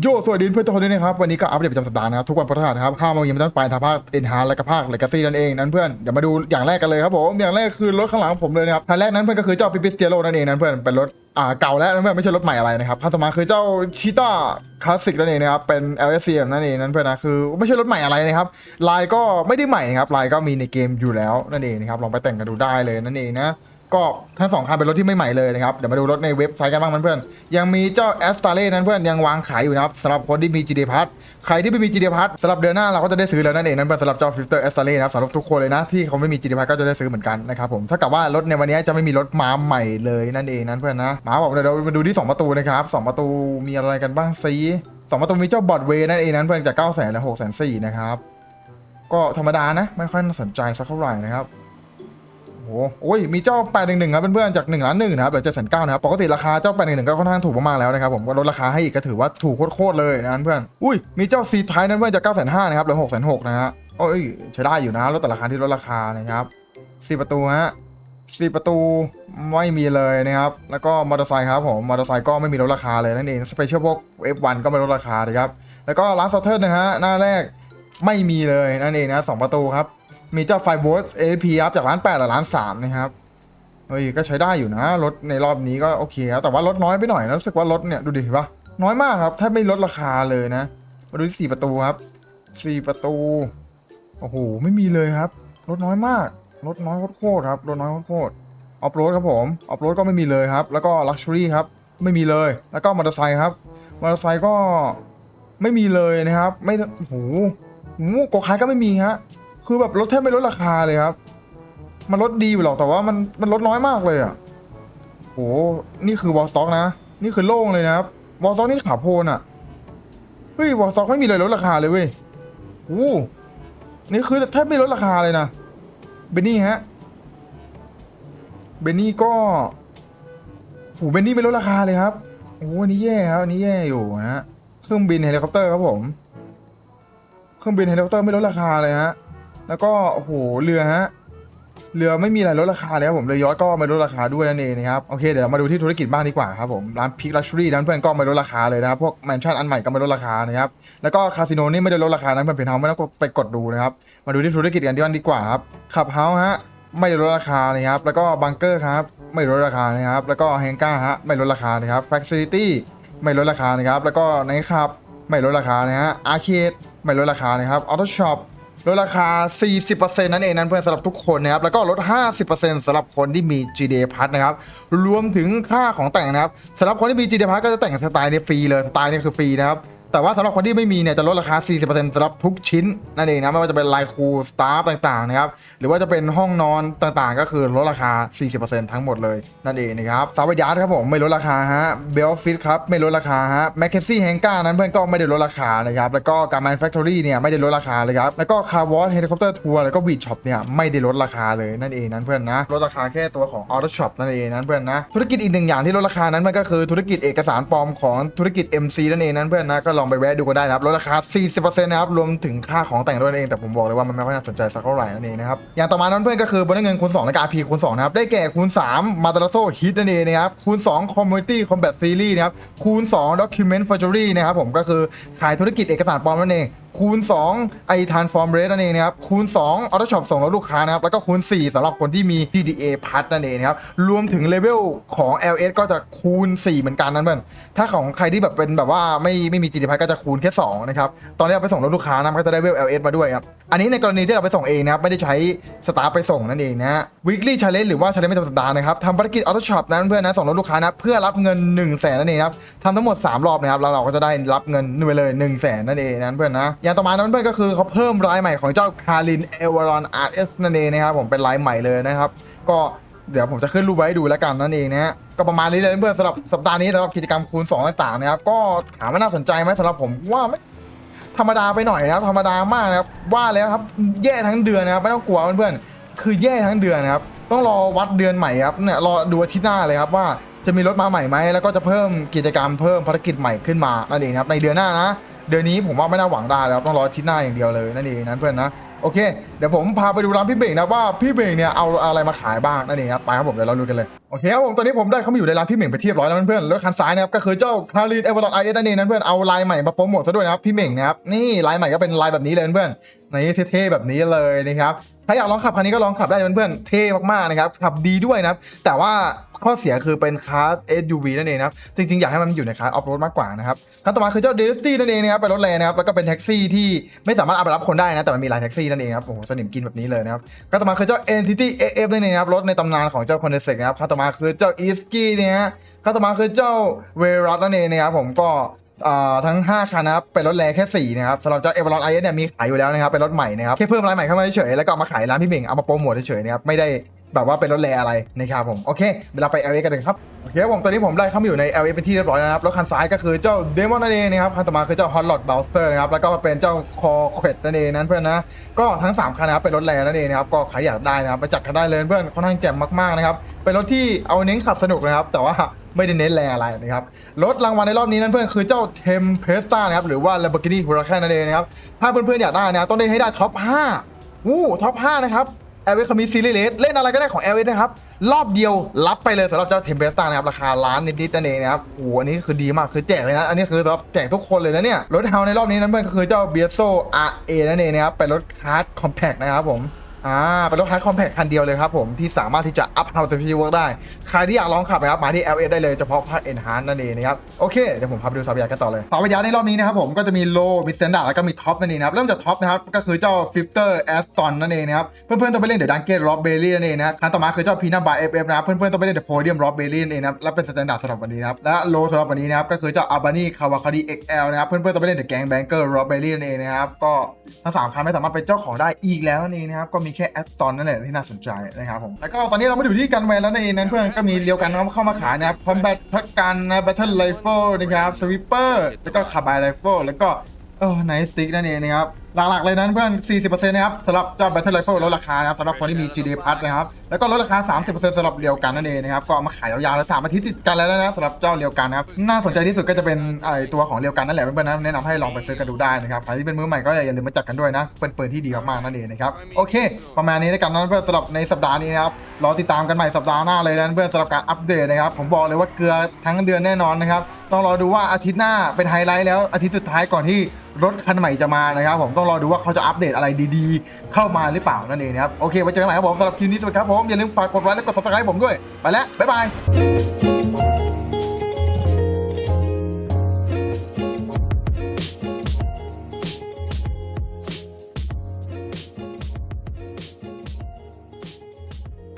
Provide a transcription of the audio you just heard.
โยสวัสดีเพื่อนทุกคนด้วยนะครับ วันนี้ก็อัปเดตประจำสัปดาห์นะครับ ทุกวันพฤหัสครับข้ามมายังไม่ต้องไปทางภาคเอ็นฮาร์และก็ภาคเลกาซี่นั่นเองนั้นเพื่อนเดี๋ยวมาดูอย่างแรกกันเลยครับผมอย่างแรกคือรถข้างหลังผมเลยนะครับคันแรกนั้นเพื่อนก็คือเจ้าปิปิสเตียโรนั่นเองนั้นเพื่อนเป็นรถอ่าเก่าแล้วนั่นเพื่อนไม่ใช่รถใหม่อะไรนะครับคันต่อมาคือเจ้าชิต้าคลาสสิกนั่นเองนะครับเป็น LSC นั่นเองนั้นเพื่อนนะคือไม่ใช่รถใหม่อะไรนะครับลายก็ไม่ได้ใหม่นะครับลายก็มีในเกมอยู่แล้วนั่นเองนะครับลองไปแต่งกันดูได้เลยนั่นเองนะ ก็ทั้งสองคันเป็นรถที่ไม่ใหม่เลยนะครับ เดี๋ยวมาดูรถในเว็บไซต์กันบ้างเพื่อนๆยังมีเจ้า a s t a r e นั้นเพื่อนยังวางขายอยู่นะครับสำหรับคนที่มี GD Pass ใครที่ไม่มี GD Pass สำหรับเดือนหน้าเราก็จะได้ซื้อแล้วนั่นเองนั่นเพื่อนสำหรับเจ้า Filter a s t a r e นะครับสำหรับทุกคนเลยนะที่เขาไม่มี GD Pass ก็จะได้ซื้อเหมือนกันนะครับผมถ้ากับว่ารถในวันนี้จะไม่มีรถม้าใหม่เลยนั่นเองนั่นเพื่อนนะมาบอกเดี๋ยวเรามาดูที่ 2 ประตูนะครับสองประตูมีอะไรกันบ้างซีสองประตูมีเจ้าบอดเวนั่นเองนั่นเพื่อนจาก9 0 0 0 0และ6 4 0 0 0นะครับก็ธรรมดานะไม่ค่อยน่าสนใจสักเท่าไหร่นะครับ โอ้ยมีเจ้า811ครับเพื่อนๆจาก1ล้านหนึ่งนะครับเหลือ7 9 0นะครับปกติราคาเจ้า811ก็ค่อนข้างถูกมากๆแล้วนะครับผมก็ลดราคาให้อีกก็ถือว่าถูกโคตรๆเลยนะเพื่อนอุ้ยมีเจ้า C ไทนั้นเพื่อนจาก9 5 0 0นะครับเหลือ6 6 0 0นะฮะโอ้ยใช้ได้อยู่นะลดแต่ราคาที่ลดราคานะครับ4ประตูฮะ4ประตูไม่มีเลยนะครับ แล้วก็มอเตอร์ไซค์ครับผมมอเตอร์ไซค์ก็ไม่มีลดราคาเลยนั่นเองสเปเชียลพวก F1 ก็ไม่ลดราคานะครับ แล้วก็ร้านซอเทอร์นะฮะหน้าแรกไม่มีเลยนั่นเองนะสองประตูครับ มีเจ้าไฟโบสเอพีครับจากร้าน8หรือร้าน3นะครับเฮ้ยก็ใช้ได้อยู่นะรถในรอบนี้ก็โอเคครับแต่ว่ารถน้อยไปหน่อยนะรู้สึกว่ารถเนี่ยดูดิเห็นปะน้อยมากครับแทบไม่ลดราคาเลยนะมาดูที่สี่ประตูครับสี่ประตูโอ้โหไม่มีเลยครับรถน้อยมากรถน้อยโคตรครับรถน้อยโคตรออฟโรดครับผมออฟโรดก็ไม่มีเลยครับ แล้วก็ลักชัวรี่ครับไม่มีเลยแล้วก็มอเตอร์ไซค์ครับมอเตอร์ไซค์ก็ไม่มีเลยนะครับ ไม่โอ้โหโอ้โหโกคาร์ก็ไม่มีฮะ คือแบบรถแทบไม่ลดราคาเลยครับ มันลดดีอยู่หรอกแต่ว่ามันมันลดน้อยมากเลยอะโหนี่คือวอลสต็อกนะ นี่คือโล่งเลยนะครับวอลสต็อกนี่ขาโพนอะเฮ้ยวอลสต็อกไม่มีเลยลดราคาเลยเว้ยโอ้นี่คือแทบไม่ลดราคาเลยนะเบนนี่ฮะเบนนี่ก็โหเบนนี่ไม่ลดราคาเลยครับโอ้อันนี้แย่ครับอันนี้แย่อยู่นะฮะเครื่องบินเฮลิคอปเตอร์ครับผม เครื่องบินเฮลิคอปเตอร์ไม่ลดราคาเลยฮะ แล้วก็โอ้โหเรือฮะเรือไม่มีอะไรลดราคาเลยครับผมเรือยอชต์ก็ไม่ลดราคาด้วยนั่นเองนะครับโอเคเดี๋ยวมาดูที่ธุรกิจบ้างดีกว่าครับผมร้านพิกลักชัวรี่นั้นเพื่อนก็ไม่ลดราคาเลยนะครับพวกแมนชั่นอันใหม่ก็ไม่ลดราคานะครับแล้วก็คาสิโนนี่ไม่ได้ลดราคานั้นเพื่อนเพนเฮาไม่ต้องไปกดดูนะครับมาดูที่ธุรกิจกันดีกว่าครับขับเฮาฮะไม่ได้ลดราคานะครับแล้วก็บังเกอร์ครับไม่ลดราคานะครับแล้วก็แฮงก้าฮะไม่ลดราคานะครับแฟคซิลิตี้ไม่ลดราคานะครับแล้วก็ไนท์คลับไม่ลดราคานะฮะอาร์เคดไม่ลดราคานะครับออโต้ช็อป ลดราคา 40%นั่นเองนั้นเพื่อนสำหรับทุกคนนะครับ แล้วก็ลด 50%สำหรับคนที่มี GDA Pass นะครับ รวมถึงค่าของแต่งนะครับสำหรับคนที่มี GDA Pass ก็จะแต่งสไตล์นี้ฟรีเลย สไตล์นี้คือฟรีนะครับ แต่ว่าสำหรับคนที่ไม่มีเนี่ยจะลดราคา 40%สำหรับทุกชิ้นนั่นเองนะไม่ว่าจะเป็นไลน์คูสตาร์ต่างๆนะครับหรือว่าจะเป็นห้องนอนต่างๆ ก็คือลดราคา 40%ทั้งหมดเลยนั่นเองนะครับซาวยาร์ดครับผมไม่ลดราคาฮะเบลฟิตครับไม่ลดราคาฮะแมคเคนซี่แฮงก้านั้นเพื่อนก็ไม่ได้ลดราคานะครับแล้วก็การ์แมนแฟคทอรี่เนี่ยไม่ได้ลดราคาเลยครับแล้วก็คาร์วอสเฮลิคอปเตอร์ทัวร์แล้วก็วีดช็อปเนี่ยไม่ได้ลดราคาเลยนั่นเองนั้นเพื่อนนะลดราคาแค่ตัวของออโต้ช็อปนั่นเองนั้นเพื่อนนะธุรกิจอีกหนึ่งอย่างที่ลดราคานั้นมันก็คือธุรกิจเอกสารปลอมของธุรกิจ MC นั่นเองนั้นเพื่อนนะก็ลองไปแวะดูกันได้นะครับลดราคา 40%นะครับ รวมถึงค่าของแต่งด้วยนั่นเอง แต่ผมบอกเลยว่ามันไม่ค่อยน่าสนใจสักเท่าไหร่นั่นเองนะครับ อย่างต่อมานั้นเพื่อนก็คือบนเงินคูณ2และการพีคูณ2นะครับ ได้แก่คูณ3มาตาโซฮิตนั่นเองนะครับ คูณ2 Community Combat Series นะครับ คูณ2 Document Forgery นะครับผมก็คือขายธุรกิจเอกสารปลอมนั่นเอง คูณ 2 ไอทานฟอร์มเรสนั่นเองนะครับ คูณ 2 ออโต้ช็อปส่งแล้วลูกค้านะครับ แล้วก็คูณ 4สำหรับคนที่มี PDA พัดนั่นเองนะครับ รวมถึงเลเวลของ LS ก็จะคูณ 4 เหมือนกันนั่นเพื่อนถ้าของใครที่แบบเป็นแบบว่าไม่ไม่มี GD พัดก็จะคูณแค่ 2 นะครับ ตอนนี้เอาไปส่งแล้วลูกค้านะมันก็จะได้เลเวล LS มาด้วยครับ อันนี้ในกรณีที่เราไปส่งเองนะครับ ไม่ได้ใช้สตาฟไปส่งนั่นเองนะฮะ weekly challenge หรือว่า challenge ประจำสัปดาห์นะครับทำภารกิจออโต้ช็อปนั้นเพื่อนนะส่งรถลูกค้านะเพื่อรับเงิน1นึ่งแสนนั่นเองครับทำทั้งหมด 3 รอบนะครับแล้วเราก็จะได้รับเงินไปเลย1นึ่งแสนนั่นเองนั้นเพื่อนนะอย่างต่อมานั้นเพื่อนก็คือเขาเพิ่มรายใหม่ของเจ้าคารินเอวารอนอาร์เอสนั่นเองนะครับผมเป็นรายใหม่เลยนะครับ ก็เดี๋ยวผมจะขึ้นรูปไว้ให้ดูแล้วกันนั่นเองนะฮะก็ประมาณนี้เลยเพื่อนสำหรับสัปดาห์นี้สำหรับกิจกรรมคูณ2ต่างๆนะครับก็ถามว่าน่าสนใจไหมสำหรับผมว่าไม่ธรรมดาไปหน่อยนะครับธรรมดามากนะครับว่าแล้วครับแย่ทั้งเดือนนะครับไม่ต้องกลัวเพื่อนๆคือแย่ทั้งเดือนนะครับต้องรอวัดเดือนใหม่ครับเนี่ยรอดูอาทิตย์หน้าเลยครับว่าจะมีรถมาใหม่ไหมแล้วก็จะเพิ่มกิจกรรมเพิ่มภารกิจใหม่ขึ้นมานั่นเองครับในเดือนหน้านะ เดี๋ยวนี้ผมว่าไม่น่าหวังได้แล้วต้องรอทิตย์หน้าอย่างเดียวเลยนั่นเองนั้นเพื่อนนะโอเคเดี๋ยวผมพาไปดูร้านพี่เบงนะว่าพี่เบงเนี่ยเอาอะไรมาขายบ้างนั่นเองครับไปครับผมเดี๋ยวเราดูกันเลย โอเคครับผมตอนนี้ผมได้เข้ามาอยู่ในร้านพี่เหม่งไปเรียบร้อยแล้วเพื่อนๆรถคันซ้ายนะครับก็คือเจ้าคารินเอเวอร์ลอดไอเอสนั่นเองนะเพื่อนเอาลายใหม่มาโปรโมทซะด้วยนะครับพี่เหม่งนะครับนี่ลายใหม่ก็เป็นลายแบบนี้เลยเพื่อนๆในเท่ๆแบบนี้เลยนะครับถ้าอยากลองขับคันนี้ก็ลองขับได้เพื่อนๆเท่มากๆนะครับขับดีด้วยนะครับแต่ว่าข้อเสียคือเป็นคาร์ SUV นั่นเองนะครับจริงๆอยากให้มันอยู่ในคาร์ออฟโรดมากกว่านะครับคันต่อมาคือเจ้าเดสตี้นั่นเองนะครับเป็นรถแรงนะครับแล้วก็เป็นแท็กซี่ที่ไม่สามารถเอาไปรับคนได้นะแต่มันมีลายแท็กซี่นั่นเองครับโอ้โหสนิมกินแบบนี้เลยนะครับก็ต่อมาคือเจ้า Entity AF นั่นเองครับรถในตำนานของเจ้าคอนเดเซกนะครับก็ต่อมาคือเจ้าอีสกี้เนี่ยฮะก็ต่อมาคือเจ้าเวรัสนั่นเองนะครับผมก็ ทั้ง 5คันนะครับเป็นรถแรงแค่ 4 นะครับสำหรับเจ้าเอเวอร์ลอนไอเอสเนี่ยมีขายอยู่แล้วนะครับเป็นรถใหม่นะครับแค่เพิ่มลายใหม่เข้ามาเฉยๆแล้วก็มาขายร้านพี่เม่งเอามาโปรโมทเฉยๆนะครับไม่ได้แบบว่าเป็นรถแรงอะไรนะครับผมโอเคเดี๋ยวเราไป LA กันเลยครับโอเคผมตอนนี้ผมได้เข้ามาอยู่ใน LA เป็นที่เรียบร้อยแล้วนะครับรถคันซ้ายก็คือเจ้าเดมอนนั่นเองนะครับคันต่อมาคือเจ้า Hot Rod Buster นะครับแล้วก็เป็นเจ้าคอเควดนั่นเองนั้นเพื่อนนะก็ทั้ง 3คันนะครับเป็นรถแรงนั่นเองนะครับก็ใครอยากได้นะครับไปจัดกันได้เลยเพื่อนค่อนข้างแจ่มมากๆนะครับเป็นรถที่เอาเน้นขับสนุกนะครับแต่ว่า ไม่ได้เน้นแรงอะไรนะครับรถรางวัลในรอบนี้นั่นเพื่อนคือเจ้า Tempesta นะครับหรือว่า Lamborghini Huracan นั่นเองนะครับถ้าเพื่อนๆอยากได้นะต้องเล่นให้ได้ท็อป5วู้ท็อป5นะครับเอลเวคามีซีรีส์เลสเล่นอะไรก็ได้ของเอลเวนะครับ รอบเดียวรับไปเลยสำหรับเจ้า Tempesta นะครับ ราคาล้านนิดๆนั่นเองนะครับโอ้โหอันนี้คือดีมากคือแจกเลยนะ อันนี้คือสำหรับแจกทุกคนเลยนะเนี่ย รถเฮาในรอบนี้นั่นเพื่อนก็คือเจ้า b i a s o RA นั่นเองนะครับเป็นรถคาร์ดคอมแพคนะครับผม อ่าเป็นรถคัสคอมแพคคันเดียวเลยครับผมที่สามารถที่จะอัพเฮาส์ซีวิร์กได้ ใครที่อยากลองขับนะครับมาที่ LS ได้เลยเฉพาะภาค Enhance นั่นเองนะครับโอเคเดี๋ยวผมพาไปดูสาวประหยัดกันต่อเลยสาวประหยัดในรอบนี้นะครับผมก็จะมีโลมีสแตนดาร์ดแล้วก็มีท็อปนั่นเองนะครับเริ่มจากท็อปนะครับก็คือเจ้าฟิลเตอร์แอสตันนั่นเองนะครับเพื่อนๆต้องไปเล่นเดอะดังเกตร็อบเบลลี่นั่นเองนะครับคันต่อมาคือเจ้าพีนาบาร์เอฟเอฟนะครับเพื่อนๆต้องไปเล่นเดอะโพเดียมร็อบเบลลี่นั่นเองนะครับและเป็นสแตนดาร์ดสำหรับวันนี้นะครับและโลสำหรับวันนี้นะครับก็คือเจ้าอาบานีคาวาคาดีเอ็กแอลนะครับเพื่อนๆต้องไปเล่นเดอะแกงแบงเกอร์ร็อบเบลลี่นั่นเองนะครับก็ทั้งสามคันไม่สามารถเป็นเจ้าของได้อีกแล้วนั่นเองนะครับก็มีแค่แอตตอนนั่นแหละที่น่าสนใจนะครับผม แล้วก็ตอนนี้เราไม่อยู่ที่กันแวนแล้วนั่นเองนั้นเพื่อนก็มีเรียวกันเข้ามาขายนะครับคอมแบทพักกันนะแบทเทิลไรเฟิลนะครับสวิปเปอร์แล้วก็คาร์บายไรเฟิลแล้วก็เออไนสติ๊กนั่นเองนะครับ หลักๆเลยนั้นเพื่อน 40%นะครับสำหรับเจ้า Battle Rifle ลดราคานะครับสำหรับคนที่มี GD Plus นะครับ แล้วก็ลดราคา 30%สำหรับเรียวกันนั่นเองนะครับ ก็เอามาขายยาวๆแล้วสามอาทิตย์ติดกันแล้วนะครับสำหรับเจ้าเรียวกันนะครับ น่าสนใจที่สุดก็จะเป็นไรตัวของเรียวกันนั่นแหละเพื่อนๆนะแนะนำให้ลองไปซื้อกันดูได้นะครับ ใครที่เป็นมือใหม่ก็อย่าลืมมาจัดกันด้วยนะเป็นปืนที่ดีมากๆนั่นเองนะครับ โอเค ประมาณนี้แล้วกันนะเพื่อนสำหรับในสัปดาห์นี้นะครับ รอติดตามกันใหม่สัปดาห์หน้าเลยนะเพื่อนสำหรับการอัปเดตนะครับ ผมบอกเลยว่าเกลือทั้งเดือนแน่นอนนะครับ ต้องรอดูว่าอาทิตย์หน้าเป็นไฮไลท์แล้วอาทิตย์สุดท้ายก่อนที่รถคันใหม่จะมานะครับผมต้องรอดูว่าเขาจะอัปเดตอะไรดีๆ เข้ามาหรือเปล่านั่นเองนะครับ โอเค ไว้เจอกันใหม่ครับผมสำหรับคลิปนี้สวัสดีครับผม อย่าลืมฝากกดไลค์และกด subscribe ผมด้วย ไปแล้ว บ๊ายบาย